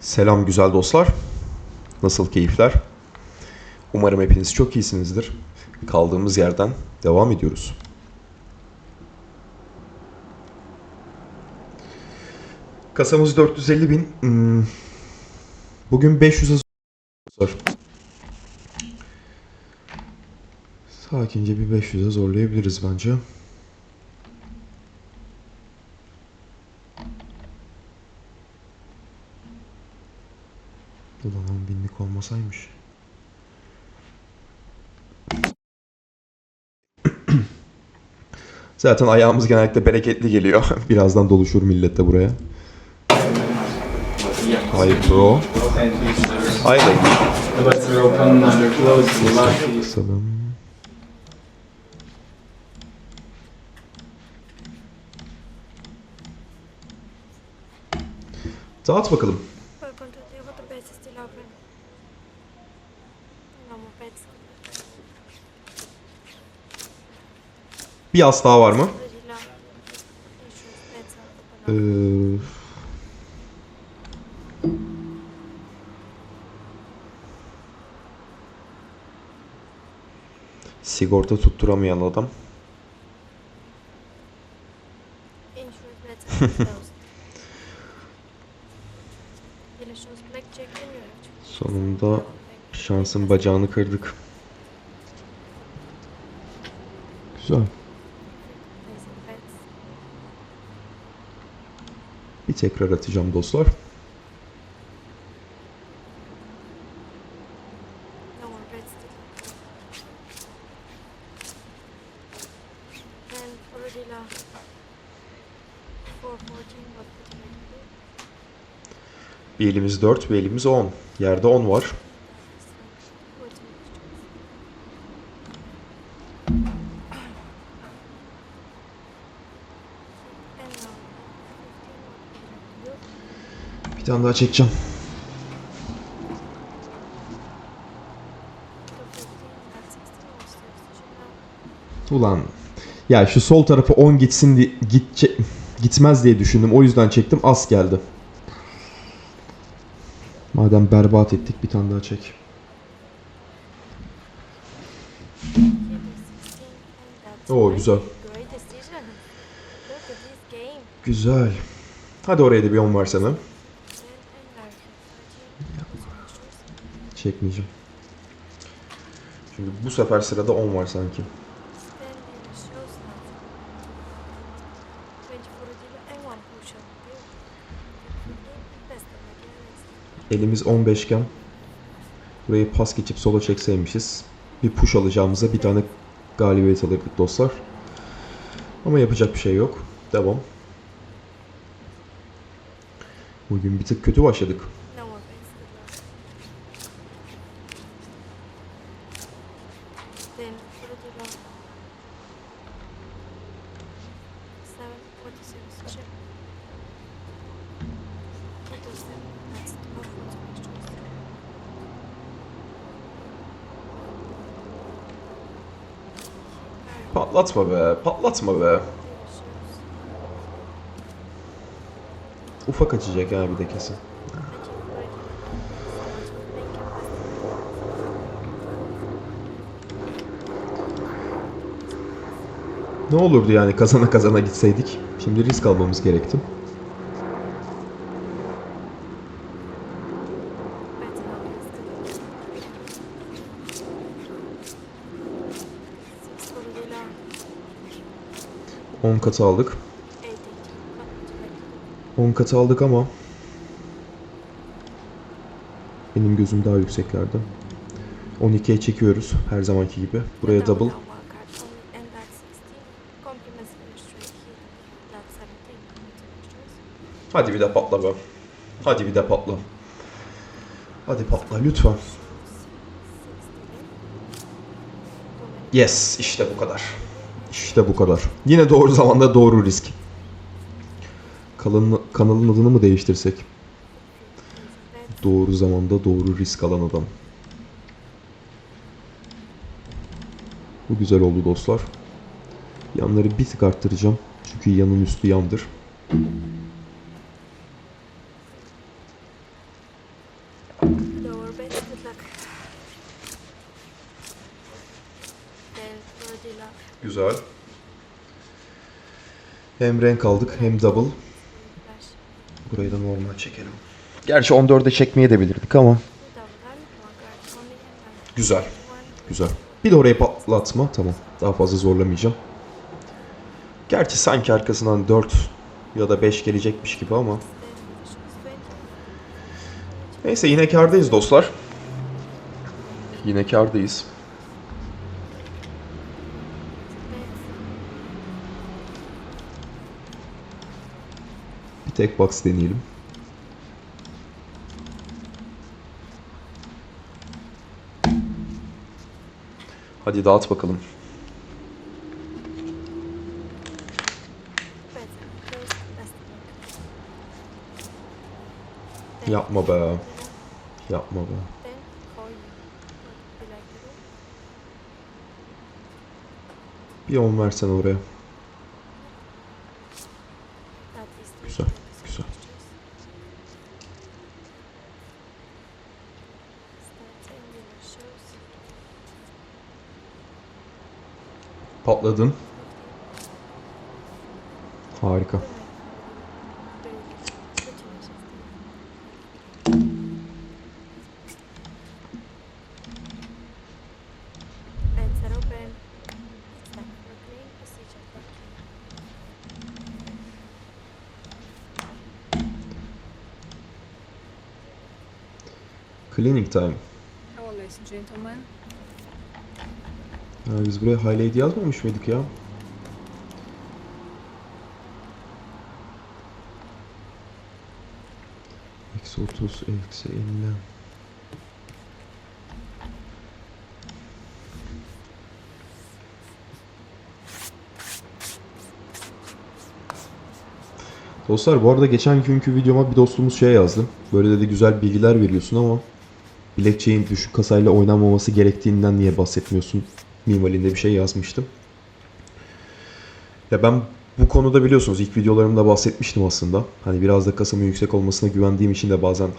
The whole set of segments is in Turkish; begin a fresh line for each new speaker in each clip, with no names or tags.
Selam güzel dostlar. Nasıl keyifler? Umarım hepiniz çok iyisinizdir. Kaldığımız yerden devam ediyoruz. Kasamız 450 bin. Hmm, Bugün 500'e zor. Sakince bir 500'e zorlayabiliriz bence. Ulan 10 binlik olmasaymış. Zaten ayağımız genellikle bereketli geliyor. Birazdan doluşur millet de buraya. Hi bro.
These.
Kısalım. Dağıt bakalım. Bir yas daha var mı? Ee, sigorta tutturamayan adam. Sonunda şansın bacağını kırdık. Güzel. Bir tekrar atacağım dostlar.
No more beds still. And already long. 414 what would you like to do?
Bir elimiz 4, bir elimiz 10. Yerde 10 var. Tane daha çekeceğim. Ulan ya şu sol tarafı 10 gitsin diye gitçe, gitmez diye düşündüm. O yüzden çektim. Az geldi. Madem berbat ettik bir tane daha çek. Oo, güzel. Güzel. Hadi oraya da bir 10 versene. Çekmeyeceğim. Çünkü bu sefer sırada 10 var sanki. Elimiz 15 iken burayı pas geçip sola çekseymişiz. Bir push alacağımıza bir tane galibiyet alırdık dostlar. Ama yapacak bir şey yok. Devam. Bugün bir tık kötü başladık. Patlatma be, patlatma be. Ufak açacak ha bir de kesin. Ne olurdu yani kazana kazana gitseydik. Şimdi risk almamız gerekti. 10 katı aldık.
Eight eight. What would you like to do?
10 katı aldık ama benim gözüm daha yükseklerde. 12'ye çekiyoruz her zamanki gibi. Buraya double.
no, one card only, and that's 16. Compliments finish straight here. That's 17. What's your next choice?
Hadi bir de patla be. Hadi bir de patla. Hadi patla lütfen. Yes, işte bu kadar. İşte bu kadar. Yine doğru zamanda doğru risk. Kalın, kanalın adını mı değiştirsek? Doğru zamanda doğru risk alan adam. Bu güzel oldu dostlar. Yanları bir tık arttıracağım. Çünkü yanın üstü yandır. Hem renk aldık hem double. Burayı da normal çekelim. Gerçi 14'e çekmeye de bilirdik ama. Güzel. Güzel. Bir de oraya patlatma. Tamam. Daha fazla zorlamayacağım. Gerçi sanki arkasından 4 ya da 5 gelecekmiş gibi ama.
Then the show is 20.
Neyse yine kardayız dostlar. Yine kardayız.
Bet.
Bir tek box deneyelim. Hadi dağıt bakalım. Yapma be. Yapma be. Bir 10 versen oraya.
Clean procedure.
Cleaning time.
And gentlemen.
Ya biz buraya High Lady yazmamış mıydık ya? Eksi 30, eksi 50. Dostlar bu arada geçen günkü videoma bir dostumuz şey yazdı. Böyle dedi güzel bilgiler veriyorsun ama Blackchain düşük kasayla oynanmaması gerektiğinden niye bahsetmiyorsun mimalinde bir şey yazmıştım. Ya ben bu konuda biliyorsunuz ilk videolarımda bahsetmiştim aslında. Hani biraz da kasamın yüksek olmasına güvendiğim için de bazen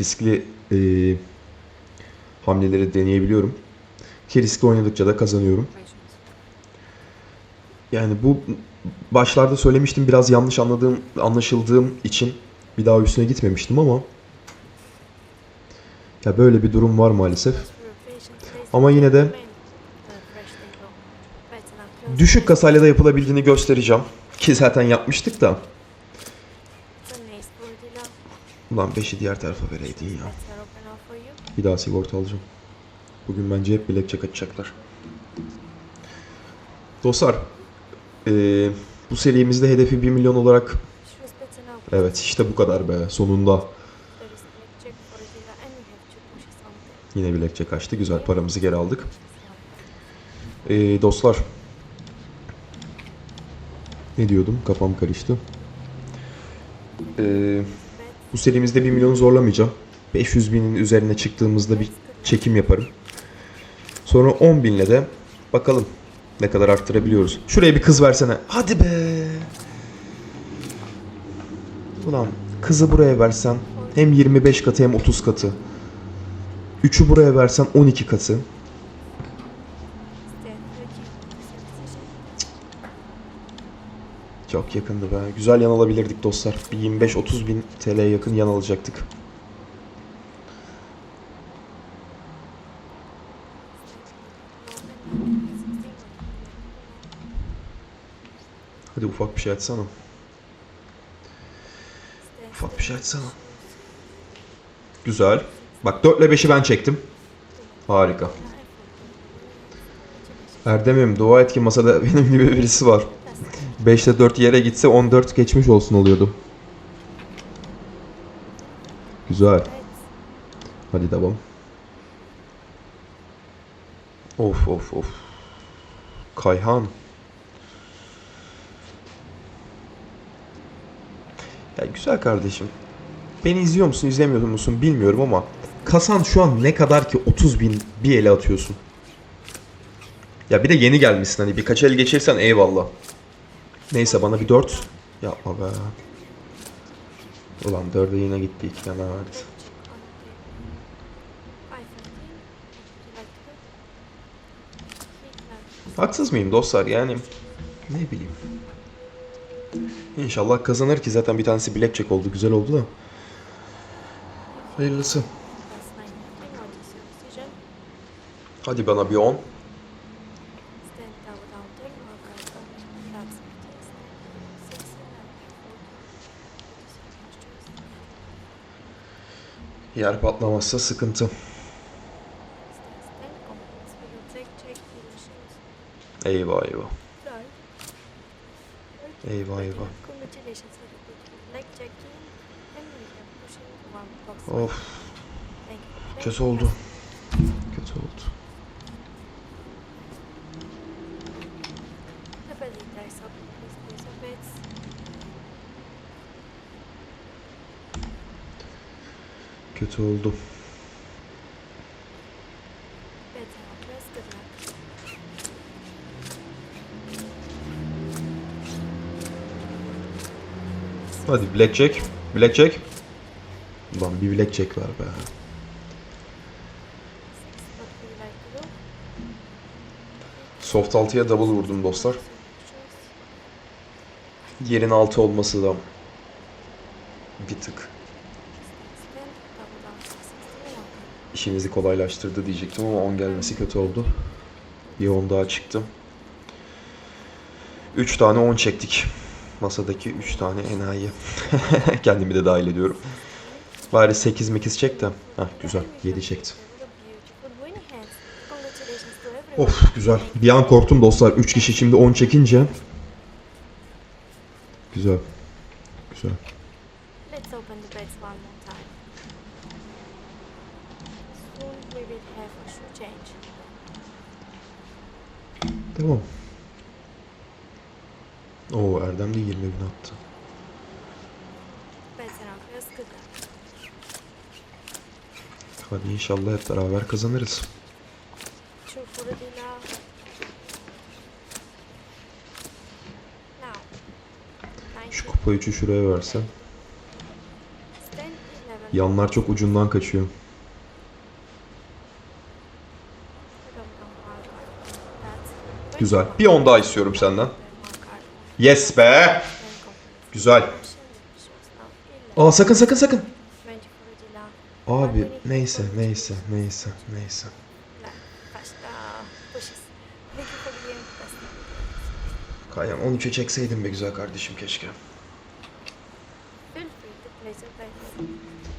riskli e, hamleleri deneyebiliyorum. Ki riskli oynadıkça da kazanıyorum. Yani bu başlarda söylemiştim biraz yanlış anladığım, anlaşıldığım için bir daha üstüne gitmemiştim ama ya böyle bir durum var maalesef. Ama yine de Düşük kasayla da yapılabildiğini göstereceğim. Ki zaten yapmıştık da. Ulan 5'i diğer tarafa vereydin ya. Bir daha sigorta alacağım. Bugün bence hep bilekçek açacaklar. Dostlar. eee, bu serimizde hedefi 1 milyon olarak evet işte bu kadar be sonunda yine bilekçek açtı. Güzel paramızı geri aldık. Eee, dostlar. Ne diyordum? Kafam karıştı. Eee, bu serimizde 1 milyonu zorlamayacağım. 500 binin üzerine çıktığımızda bir çekim yaparım. Sonra 10 binle de bakalım ne kadar arttırabiliyoruz. Şuraya bir kız versene. Hadi be. Ulan kızı buraya versen hem 25 katı hem 30 katı. 3'ü buraya versen 12 katı. Çok yakındı be. Güzel yan alabilirdik dostlar. Bir 25-30 bin TL'ye yakın yan alacaktık. Hadi ufak bir şey açsana. Ufak bir şey açsana. Güzel. Bak 4 ile 5'i ben çektim. Harika. Erdem'im dua et ki masada benim gibi birisi var. 5'te 4 yere gitse 14 geçmiş olsun oluyordu. Güzel. Hadi devam. Of of of. Kayhan. Ya güzel kardeşim. Beni izliyor musun, izlemiyor musun bilmiyorum ama kasan şu an ne kadar ki 30 bin bir ele atıyorsun. Ya bir de yeni gelmişsin hani birkaç el geçirsen eyvallah. Neyse bana bir 4. Yapma be. Ulan 4'e yine gitti. 2 tane vardı.
Haksız mıyım dostlar yani ne bileyim. İnşallah kazanır ki zaten bir tanesi blackjack oldu güzel oldu da. Hayırlısı. Hadi bana bir 10. Yer patlamazsa sıkıntı. Eyvah eyvah. Eyvah eyvah. Of kötü oldu. Kötü oldu. Kötü oldu. Hadi blackjack. Blackjack. Ulan bir blackjack ver be. Soft 6'ya double vurdum dostlar. Yerin 6 olması da bir tık işimizi kolaylaştırdı diyecektim ama 10 gelmesi kötü oldu. Bir 10 daha çıktı. 3 tane 10 çektik. Masadaki 3 tane enayi. Kendimi de dahil ediyorum. Bari 8 mekiz çek de. Heh, güzel. 7 çekti. Of güzel. Bir an korktum dostlar. 3 kişi şimdi 10 çekince. Güzel. Güzel.
We will have change.
Tamam. Oo Erdem de 20 bin attı. Hadi inşallah hep beraber kazanırız. Şu
19.
kupa 3'ü şuraya
11.
Yanlar çok ucundan kaçıyor. Güzel. Bir 10 daha istiyorum senden. Yes be! Güzel. Aa sakın sakın sakın. Abi neyse neyse neyse neyse. Kayan 13'e çekseydin be güzel kardeşim keşke.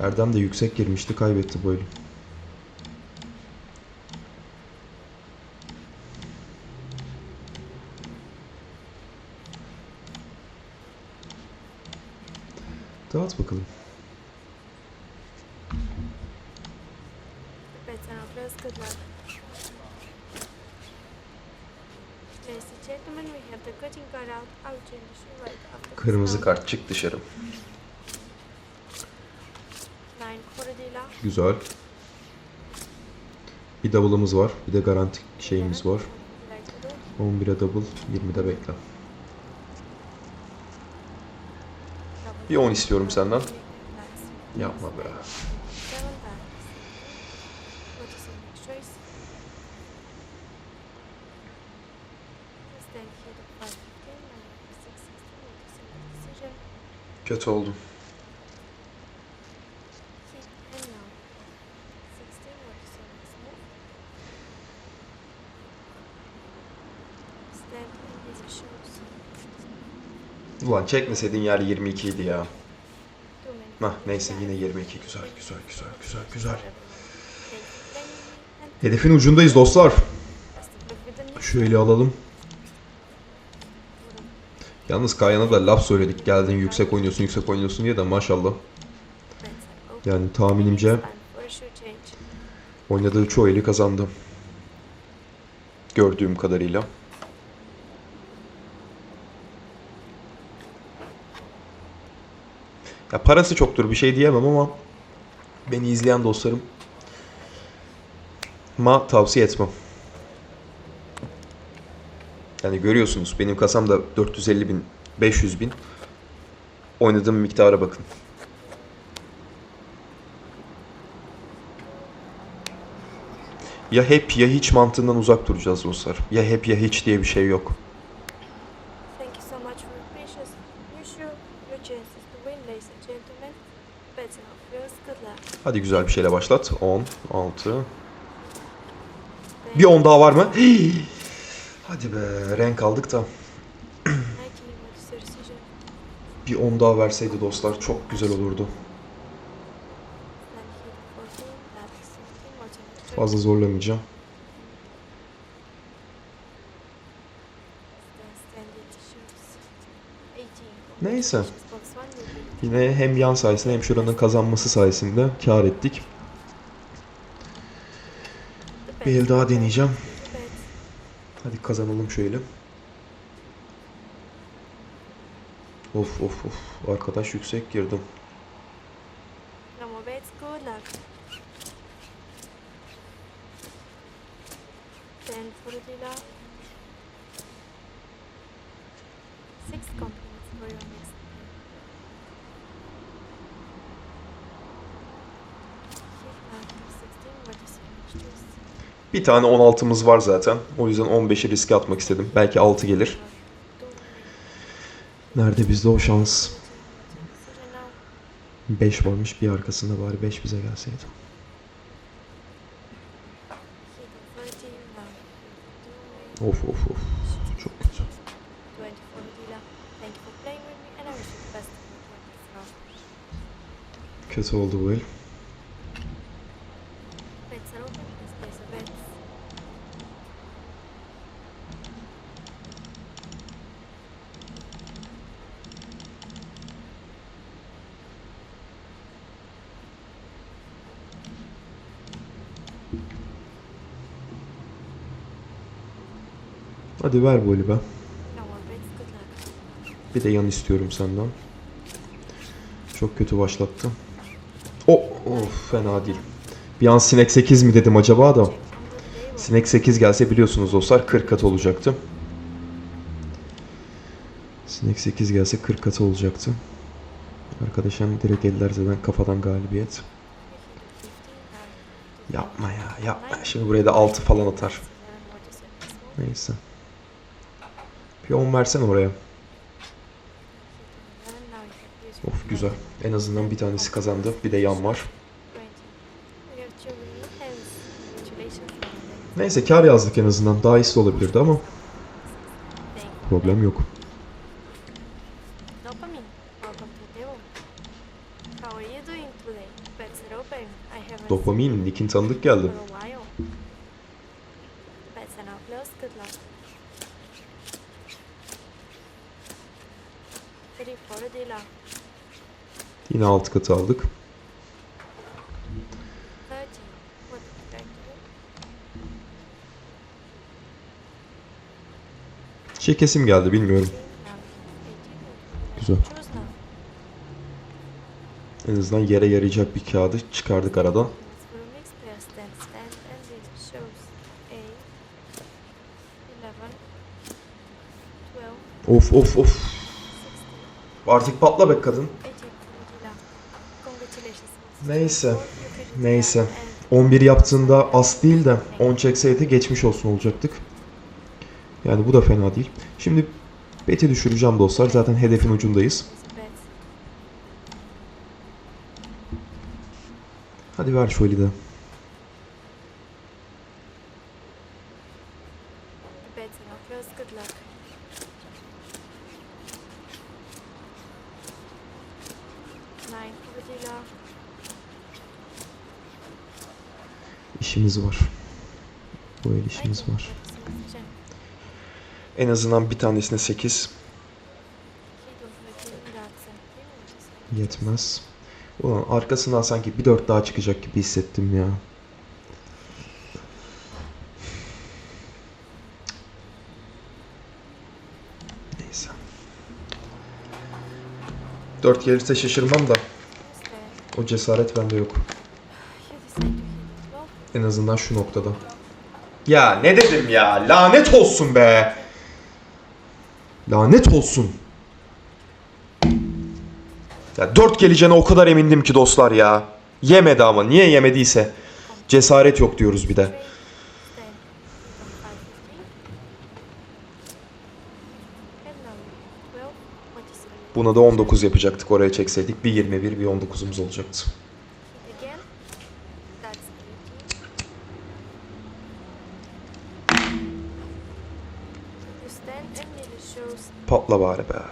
Erdem de yüksek girmişti kaybetti bu. Dağıt bakalım. Kırmızı kart çık dışarı. Güzel. Bir double'ımız var. Bir de garanti şeyimiz var. 11'e double, 20'de bekle. Bir 10 istiyorum senden. Yapma be. Kötü oldum. Ulan çekmeseydin yer 22 idi ya. Hah neyse yine 22. Güzel güzel güzel güzel güzel. Hedefin ucundayız dostlar. Eli alalım. Yalnız Kayan'a da laf söyledik. Geldin yüksek oynuyorsun yüksek oynuyorsun diye de maşallah. Yani tahminimce oynadığı çoğu eli kazandı. Gördüğüm kadarıyla. Ya parası çoktur bir şey diyemem ama beni izleyen dostlarım ma tavsiye etmem. Yani görüyorsunuz benim kasamda 450 bin, 500 bin. Oynadığım miktara bakın.
Ya hep ya hiç mantığından uzak duracağız dostlar. Ya hep ya hiç diye bir şey yok. Hadi güzel bir şeyle başlat. 10, 6. Bir 10 daha var mı? Hadi be renk aldık da. Bir 10 daha verseydi dostlar çok güzel olurdu.
Then hit 14, that is 17, what's your next
Fazla zorlamayacağım.
Then standard shoes. 18.
Neyse.
Box one will be
Yine hem yan sayesinde hem şuranın kazanması sayesinde kar ettik. Bir el daha deneyeceğim. Hadi kazanalım şöyle. Of of of. Arkadaş yüksek girdim. Bir tane 16'mız var zaten. O yüzden 15'i riske atmak istedim. Belki 6 gelir. Nerede bizde o şans?
decision now.
5 varmış bir arkasında bari 5 bize gelseydi. Of of of. Çok kötü.
20 for the dealer.
Hadi ver eli be. Bir de yan istiyorum senden. Çok kötü başlattı. O of fena değil. Bir an sinek 8 mi dedim acaba da. Sinek 8 gelse biliyorsunuz dostlar 40 kat olacaktı. Sinek 8 gelse 40 katı olacaktı. Arkadaşım direkt eller zaten kafadan galibiyet. Yapma ya yapma. Şimdi buraya da 6 falan atar. Neyse. Bir 10 versen oraya. Of güzel. En azından bir tanesi kazandı. Bir de yan var. Neyse kar yazdık en azından. Daha iyisi olabilirdi ama problem yok. Dopamin, Nick'in tanıdık geldi.
What would you like to do?
Şey kesim geldi bilmiyorum.
Now, 18.
Güzel. En azından yere yarayacak bir kağıdı çıkardık aradan.
Let's for a mixed pair stand stand and this shows a 11, 12,
Of of of.
16,
Artık patla be kadın.
18 for the dealer. Congratulations.
Neyse, neyse.
and
11 yaptığında as değil de 10 çekseydi geçmiş olsun olacaktık. Yani bu da fena değil. Şimdi beti düşüreceğim dostlar. Zaten hedefin ucundayız. Hadi ver eli de.
Eighteen
var. En azından bir tanesine 8
Hit of the king, that's seventeen, which is
yetmez. Ulan arkasından sanki bir 4 daha çıkacak gibi hissettim ya. Neyse. 4 gelirse şaşırmam da o cesaret bende yok. En azından şu noktada. Ya ne dedim ya? Lanet olsun be. Lanet olsun. Ya dört geleceğine o kadar emindim ki dostlar ya. Yemedi ama. Niye yemediyse. Cesaret yok diyoruz bir de. Buna da 19 yapacaktık oraya çekseydik. Bir 21 bir 19'umuz olacaktı.
Luck.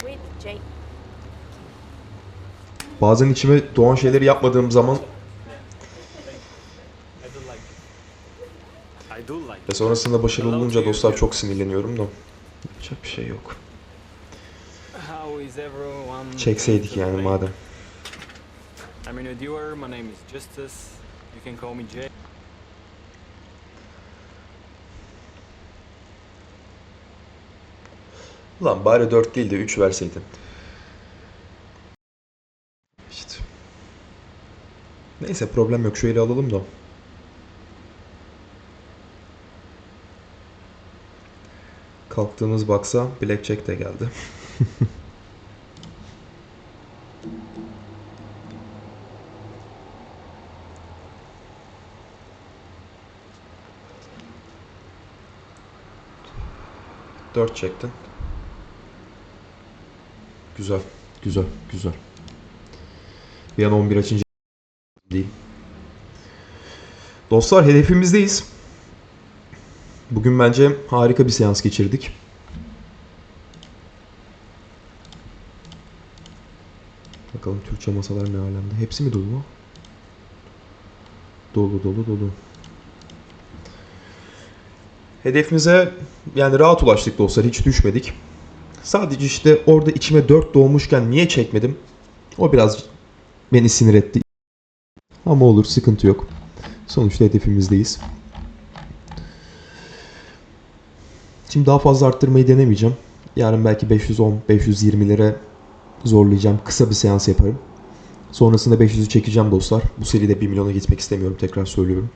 With Jay.
Bazen içime doğan şeyleri yapmadığım zaman ve sonrasında başarılı olunca dostlar çok sinirleniyorum da. Yapacak bir şey yok. Çekseydik yani madem.
I'm a new viewer. My name is Justice. You can call me Jay.
Ulan bari 4 değil de 3 verseydin. İşte. Neyse problem yok. Eli alalım da. Kalktığımız baksa Blackjack de geldi. Dört çektin. Güzel, güzel, güzel. Bir an 11 açınca değil. Dostlar hedefimizdeyiz. Bugün bence harika bir seans geçirdik. Bakalım Türkçe masalar ne alemde. Hepsi mi dolu? Dolu dolu dolu. Hedefimize yani rahat ulaştık dostlar. Hiç düşmedik. Sadece işte orada içime 4 doğmuşken niye çekmedim? O biraz beni sinir etti. Ama olur sıkıntı yok. Sonuçta hedefimizdeyiz. Şimdi daha fazla arttırmayı denemeyeceğim. Yarın belki 510, 520'lere zorlayacağım. Kısa bir seans yaparım. Sonrasında 500'ü çekeceğim dostlar. Bu seride 1 milyona gitmek istemiyorum tekrar söylüyorum.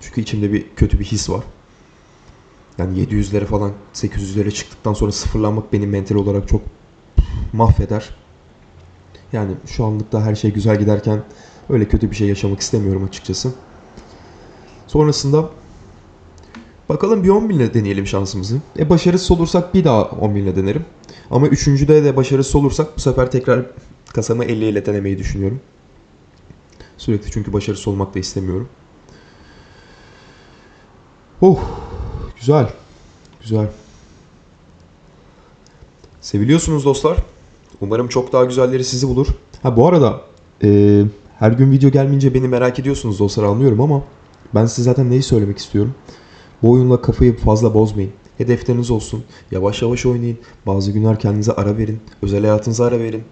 Çünkü içimde bir kötü bir his var. Yani 700'lere falan 800'lere çıktıktan sonra sıfırlanmak beni mental olarak çok mahveder. Yani şu anlıkta her şey güzel giderken öyle kötü bir şey yaşamak istemiyorum açıkçası. Sonrasında bakalım bir 10 binle deneyelim şansımızı. E başarısız olursak bir daha 10 binle denerim. Ama üçüncüde de başarısız olursak bu sefer tekrar kasamı 50 ile denemeyi düşünüyorum. Sürekli çünkü başarısız olmak da istemiyorum. Oh, güzel. Güzel. Seviliyorsunuz dostlar. Umarım çok daha güzelleri sizi bulur. Ha bu arada e, her gün video gelmeyince beni merak ediyorsunuz dostlar anlıyorum ama ben size zaten neyi söylemek istiyorum. Bu oyunla kafayı fazla bozmayın. Hedefleriniz olsun. Yavaş yavaş oynayın. Bazı günler kendinize ara verin. Özel hayatınıza ara verin.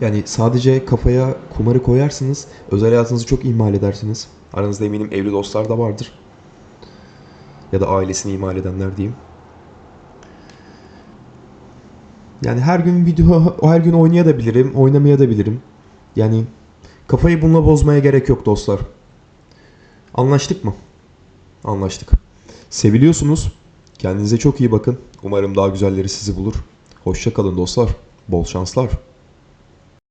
Yani sadece kafaya kumarı koyarsınız. Özel hayatınızı çok ihmal edersiniz. Aranızda eminim evli dostlar da vardır. Ya da ailesini ihmal edenler diyeyim. Yani her gün video, her gün oynayabilirim, oynamayabilirim. Yani kafayı bununla bozmaya gerek yok dostlar. Anlaştık mı? Anlaştık. Seviliyorsunuz. Kendinize çok iyi bakın. Umarım daha güzelleri sizi bulur. Hoşça kalın dostlar. Bol şanslar.